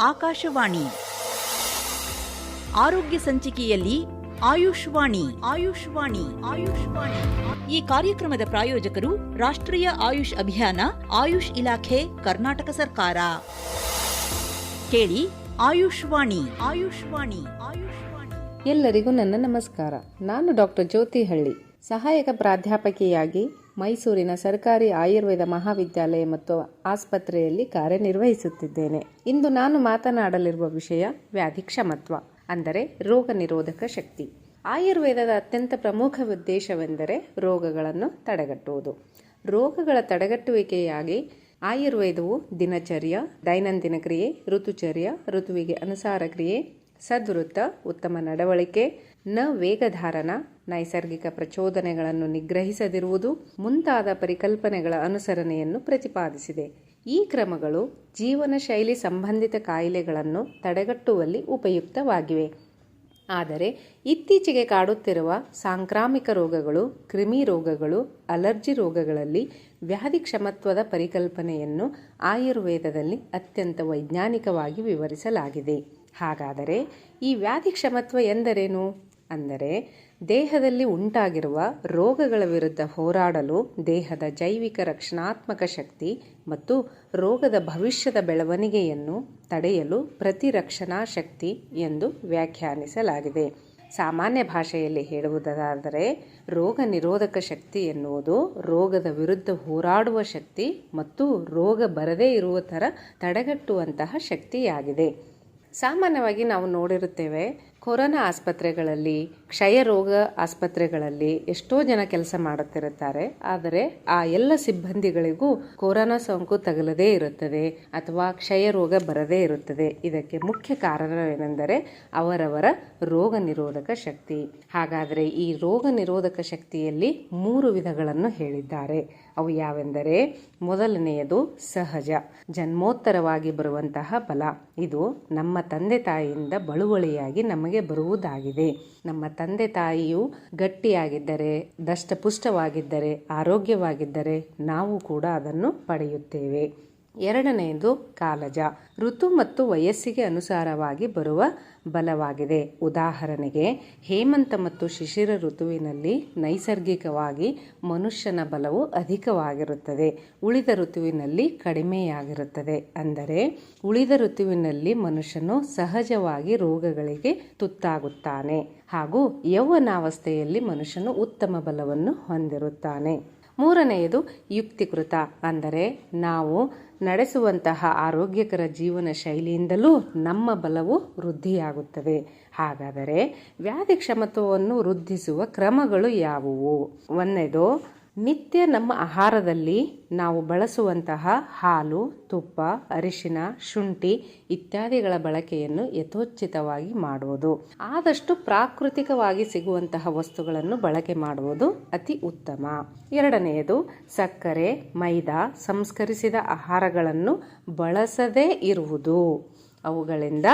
ಆಕಾಶವಾಣಿ. ಆರೋಗ್ಯ ಸಂಚಿಕೆಯಲ್ಲಿ ಆಯುಷ್ವಾಣಿ. ಆಯುಷ್ವಾಣಿ. ಆಯುಷ್ವಾಣಿ. ಈ ಕಾರ್ಯಕ್ರಮದ ಪ್ರಾಯೋಜಕರು ರಾಷ್ಟ್ರೀಯ ಆಯುಷ್ ಅಭಿಯಾನ, ಆಯುಷ್ ಇಲಾಖೆ, ಕರ್ನಾಟಕ ಸರ್ಕಾರ. ಕೇಳಿ ಆಯುಷ್ವಾಣಿ. ಆಯುಷ್ವಾಣಿ. ಆಯುಷ್ವಾಣಿ. ಎಲ್ಲರಿಗೂ ನನ್ನ ನಮಸ್ಕಾರ. ನಾನು ಡಾಕ್ಟರ್ ಜ್ಯೋತಿ ಹಳ್ಳಿ. ಸಹಾಯಕ ಪ್ರಾಧ್ಯಾಪಕಿಯಾಗಿ ಮೈಸೂರಿನ ಸರ್ಕಾರಿ ಆಯುರ್ವೇದ ಮಹಾವಿದ್ಯಾಲಯ ಮತ್ತು ಆಸ್ಪತ್ರೆಯಲ್ಲಿ ಕಾರ್ಯನಿರ್ವಹಿಸುತ್ತಿದ್ದೇನೆ. ಇಂದು ನಾನು ಮಾತನಾಡಲಿರುವ ವಿಷಯ ವ್ಯಾಧಿ ಕ್ಷಮತ್ವ ಅಂದರೆ ರೋಗ ನಿರೋಧಕ ಶಕ್ತಿ. ಆಯುರ್ವೇದದ ಅತ್ಯಂತ ಪ್ರಮುಖ ಉದ್ದೇಶವೆಂದರೆ ರೋಗಗಳನ್ನು ತಡೆಗಟ್ಟುವುದು. ರೋಗಗಳ ತಡೆಗಟ್ಟುವಿಕೆಯಾಗಿ ಆಯುರ್ವೇದವು ದಿನಚರ್ಯ, ದೈನಂದಿನ ಕ್ರಿಯೆ, ಋತುಚರ್ಯ, ಋತುವಿಗೆ ಅನುಸಾರ ಕ್ರಿಯೆ, ಸದ್ವೃತ್ತ, ಉತ್ತಮ ನಡವಳಿಕೆ ನ ವೇಗಧಾರಣ ನೈಸರ್ಗಿಕ ಪ್ರಚೋದನೆಗಳನ್ನು ನಿಗ್ರಹಿಸದಿರುವುದು ಮುಂತಾದ ಪರಿಕಲ್ಪನೆಗಳ ಅನುಸರಣೆಯನ್ನು ಪ್ರತಿಪಾದಿಸಿದೆ. ಈ ಕ್ರಮಗಳು ಜೀವನ ಶೈಲಿ ಸಂಬಂಧಿತ ಕಾಯಿಲೆಗಳನ್ನು ತಡೆಗಟ್ಟುವಲ್ಲಿ ಉಪಯುಕ್ತವಾಗಿವೆ. ಆದರೆ ಇತ್ತೀಚೆಗೆ ಕಾಡುತ್ತಿರುವ ಸಾಂಕ್ರಾಮಿಕ ರೋಗಗಳು, ಕ್ರಿಮಿ ರೋಗಗಳು, ಅಲರ್ಜಿ ರೋಗಗಳಲ್ಲಿ ವ್ಯಾಧಿ ಕ್ಷಮತ್ವದ ಪರಿಕಲ್ಪನೆಯನ್ನು ಆಯುರ್ವೇದದಲ್ಲಿ ಅತ್ಯಂತ ವೈಜ್ಞಾನಿಕವಾಗಿ ವಿವರಿಸಲಾಗಿದೆ. ಹಾಗಾದರೆ ಈ ವ್ಯಾಧಿ ಕ್ಷಮತ್ವ ಎಂದರೇನು? ಅಂದರೆ ದೇಹದಲ್ಲಿ ಉಂಟಾಗಿರುವ ರೋಗಗಳ ವಿರುದ್ಧ ಹೋರಾಡಲು ದೇಹದ ಜೈವಿಕ ರಕ್ಷಣಾತ್ಮಕ ಶಕ್ತಿ ಮತ್ತು ರೋಗದ ಭವಿಷ್ಯದ ಬೆಳವಣಿಗೆಯನ್ನು ತಡೆಯಲು ಪ್ರತಿರಕ್ಷಣಾ ಶಕ್ತಿ ಎಂದು ವ್ಯಾಖ್ಯಾನಿಸಲಾಗಿದೆ. ಸಾಮಾನ್ಯ ಭಾಷೆಯಲ್ಲಿ ಹೇಳುವುದಾದರೆ, ರೋಗ ನಿರೋಧಕ ಶಕ್ತಿ ಎನ್ನುವುದು ರೋಗದ ವಿರುದ್ಧ ಹೋರಾಡುವ ಶಕ್ತಿ ಮತ್ತು ರೋಗ ಬರದೇ ಇರುವ ಥರ ತಡೆಗಟ್ಟುವಂತಹ ಶಕ್ತಿಯಾಗಿದೆ. ಸಾಮಾನ್ಯವಾಗಿ ನಾವು ನೋಡಿರುತ್ತೇವೆ ಕೊರೋನಾ ಆಸ್ಪತ್ರೆಗಳಲ್ಲಿ, ಕ್ಷಯ ರೋಗ ಆಸ್ಪತ್ರೆಗಳಲ್ಲಿ ಎಷ್ಟೋ ಜನ ಕೆಲಸ ಮಾಡುತ್ತಿರುತ್ತಾರೆ. ಆದರೆ ಆ ಎಲ್ಲ ಸಿಬ್ಬಂದಿಗಳಿಗೂ ಕೊರೋನಾ ಸೋಂಕು ತಗಲದೇ ಇರುತ್ತದೆ ಅಥವಾ ಕ್ಷಯ ರೋಗ ಬರದೇ ಇರುತ್ತದೆ. ಇದಕ್ಕೆ ಮುಖ್ಯ ಕಾರಣವೇನೆಂದರೆ ಅವರವರ ರೋಗ ನಿರೋಧಕ ಶಕ್ತಿ. ಹಾಗಾದರೆ ಈ ರೋಗ ನಿರೋಧಕ ಶಕ್ತಿಯಲ್ಲಿ ಮೂರು ವಿಧಗಳನ್ನು ಹೇಳಿದ್ದಾರೆ. ಅವು ಯಾವೆಂದರೆ ಮೊದಲನೆಯದು ಸಹಜ, ಜನ್ಮೋತ್ತರವಾಗಿ ಬರುವಂತಹ ಬಲ. ಇದು ನಮ್ಮ ತಂದೆ ತಾಯಿಯಿಂದ ಬಳುವಳಿಯಾಗಿ ನಮಗೆ ಬರುವುದಾಗಿದೆ. ನಮ್ಮ ತಂದೆ ತಾಯಿಯು ಗಟ್ಟಿಯಾಗಿದ್ದರೆ ದಷ್ಟಪುಷ್ಟವಾಗಿದ್ದರೆ ಆರೋಗ್ಯವಾಗಿದ್ದರೆ ನಾವು ಕೂಡ ಅದನ್ನು ಪಡೆಯುತ್ತೇವೆ. ಎರಡನೆಯದು ಕಾಲಜ. ಋತು ಮತ್ತು ವಯಸ್ಸಿಗೆ ಅನುಸಾರವಾಗಿ ಬರುವ ಬಲವಾಗಿದೆ. ಉದಾಹರಣೆಗೆ, ಹೇಮಂತ ಮತ್ತು ಶಿಶಿರ ಋತುವಿನಲ್ಲಿ ನೈಸರ್ಗಿಕವಾಗಿ ಮನುಷ್ಯನ ಬಲವು ಅಧಿಕವಾಗಿರುತ್ತದೆ. ಉಳಿದ ಋತುವಿನಲ್ಲಿ ಕಡಿಮೆಯಾಗಿರುತ್ತದೆ. ಅಂದರೆ, ಉಳಿದ ಋತುವಿನಲ್ಲಿ ಮನುಷ್ಯನು ಸಹಜವಾಗಿ ರೋಗಗಳಿಗೆ ತುತ್ತಾಗುತ್ತಾನೆ ಹಾಗೂ ಯೌವನಾವಸ್ಥೆಯಲ್ಲಿ ಮನುಷ್ಯನು ಉತ್ತಮ ಬಲವನ್ನು ಹೊಂದಿರುತ್ತಾನೆ. ಮೂರನೆಯದು ಯುಕ್ತಿಕೃತ. ಅಂದರೆ ನಾವು ನಡೆಸುವಂತಹ ಆರೋಗ್ಯಕರ ಜೀವನ ಶೈಲಿಯಿಂದಲೂ ನಮ್ಮ ಬಲವು ವೃದ್ಧಿಯಾಗುತ್ತದೆ. ಹಾಗಾದರೆ ವ್ಯಾಧಿ ಕ್ಷಮತ್ವವನ್ನು ವೃದ್ಧಿಸುವ ಕ್ರಮಗಳು ಯಾವುವು? ಒಂದನೇದು ನಿತ್ಯ ನಮ್ಮ ಆಹಾರದಲ್ಲಿ ನಾವು ಬಳಸುವಂತಹ ಹಾಲು, ತುಪ್ಪ, ಅರಿಶಿನ, ಶುಂಠಿ ಇತ್ಯಾದಿಗಳ ಬಳಕೆಯನ್ನು ಯಥೋಚಿತವಾಗಿ ಮಾಡುವುದು. ಆದಷ್ಟು ಪ್ರಾಕೃತಿಕವಾಗಿ ಸಿಗುವಂತಹ ವಸ್ತುಗಳನ್ನು ಬಳಕೆ ಮಾಡುವುದು ಅತಿ ಉತ್ತಮ. ಎರಡನೆಯದು, ಸಕ್ಕರೆ, ಮೈದಾ ಸಂಸ್ಕರಿಸಿದ ಆಹಾರಗಳನ್ನು ಬಳಸದೇ ಇರುವುದು. ಅವುಗಳಿಂದ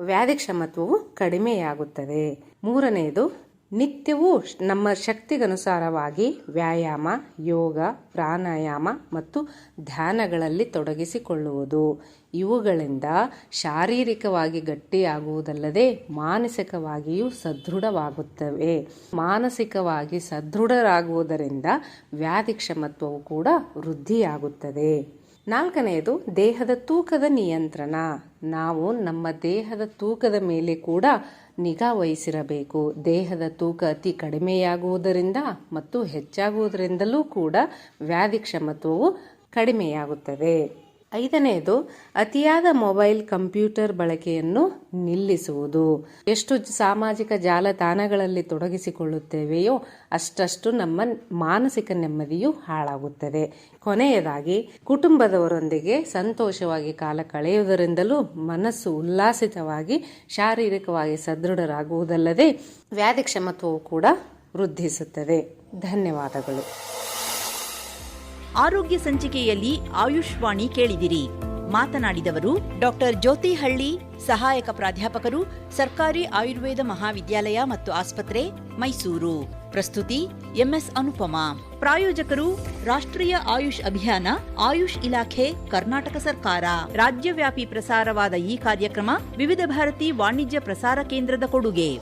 ವ್ಯಾಧಿಕ್ಷಮತ್ವವು ಕಡಿಮೆಯಾಗುತ್ತದೆ. ಮೂರನೆಯದು ನಿತ್ಯವೂ ನಮ್ಮ ಶಕ್ತಿಗನುಸಾರವಾಗಿ ವ್ಯಾಯಾಮ, ಯೋಗ, ಪ್ರಾಣಾಯಾಮ ಮತ್ತು ಧ್ಯಾನಗಳಲ್ಲಿ ತೊಡಗಿಸಿಕೊಳ್ಳುವುದು. ಇವುಗಳಿಂದ ಶಾರೀರಿಕವಾಗಿ ಗಟ್ಟಿಯಾಗುವುದಲ್ಲದೆ ಮಾನಸಿಕವಾಗಿಯೂ ಸದೃಢವಾಗುತ್ತವೆ. ಮಾನಸಿಕವಾಗಿ ಸದೃಢರಾಗುವುದರಿಂದ ವ್ಯಾಧಿ ಕ್ಷಮತ್ವವು ಕೂಡ ವೃದ್ಧಿಯಾಗುತ್ತದೆ. ನಾಲ್ಕನೆಯದು, ದೇಹದ ತೂಕದ ನಿಯಂತ್ರಣ. ನಾವು ನಮ್ಮ ದೇಹದ ತೂಕದ ಮೇಲೆ ಕೂಡ ನಿಗಾ ವಹಿಸಿರಬೇಕು. ದೇಹದ ತೂಕ ಅತಿ ಕಡಿಮೆಯಾಗುವುದರಿಂದ ಮತ್ತು ಹೆಚ್ಚಾಗುವುದರಿಂದಲೂ ಕೂಡ ವ್ಯಾಧಿ ಕ್ಷಮತ್ವವು ಕಡಿಮೆಯಾಗುತ್ತದೆ. ಐದನೆಯದು ಅತಿಯಾದ ಮೊಬೈಲ್ ಕಂಪ್ಯೂಟರ್ ಬಳಕೆಯನ್ನು ನಿಲ್ಲಿಸುವುದು. ಎಷ್ಟು ಸಾಮಾಜಿಕ ಜಾಲತಾಣಗಳಲ್ಲಿ ತೊಡಗಿಸಿಕೊಳ್ಳುತ್ತೇವೆಯೋ ಅಷ್ಟಷ್ಟು ನಮ್ಮ ಮಾನಸಿಕ ನೆಮ್ಮದಿಯು ಹಾಳಾಗುತ್ತದೆ. ಕೊನೆಯದಾಗಿ, ಕುಟುಂಬದವರೊಂದಿಗೆ ಸಂತೋಷವಾಗಿ ಕಾಲ ಕಳೆಯುವುದರಿಂದಲೂ ಮನಸ್ಸು ಉಲ್ಲಾಸಿತವಾಗಿ, ಶಾರೀರಿಕವಾಗಿ ಸದೃಢರಾಗುವುದಲ್ಲದೆ ವ್ಯಾಧಿ ಕ್ಷಮತ್ವವು ಕೂಡ ವೃದ್ಧಿಸುತ್ತದೆ. ಧನ್ಯವಾದಗಳು. ಆರೋಗ್ಯ ಸಂಚಿಕೆಯಲ್ಲಿ ಆಯುಷ್ವಾಣಿ ಕೇಳಿದಿರಿ. ಮಾತನಾಡಿದವರು ಡಾಕ್ಟರ್ ಜ್ಯೋತಿಹಳ್ಳಿ, ಸಹಾಯಕ ಪ್ರಾಧ್ಯಾಪಕರು, ಸರ್ಕಾರಿ ಆಯುರ್ವೇದ ಮಹಾವಿದ್ಯಾಲಯ ಮತ್ತು ಆಸ್ಪತ್ರೆ, ಮೈಸೂರು. ಪ್ರಸ್ತುತಿ ಎಂಎಸ್ ಅನುಪಮಾ. ಪ್ರಾಯೋಜಕರು ರಾಷ್ಟ್ರೀಯ ಆಯುಷ್ ಅಭಿಯಾನ, ಆಯುಷ್ ಇಲಾಖೆ, ಕರ್ನಾಟಕ ಸರ್ಕಾರ. ರಾಜ್ಯವ್ಯಾಪಿ ಪ್ರಸಾರವಾದ ಈ ಕಾರ್ಯಕ್ರಮ ವಿವಿಧ ಭಾರತಿ ವಾಣಿಜ್ಯ ಪ್ರಸಾರ ಕೇಂದ್ರದ ಕೊಡುಗೆ.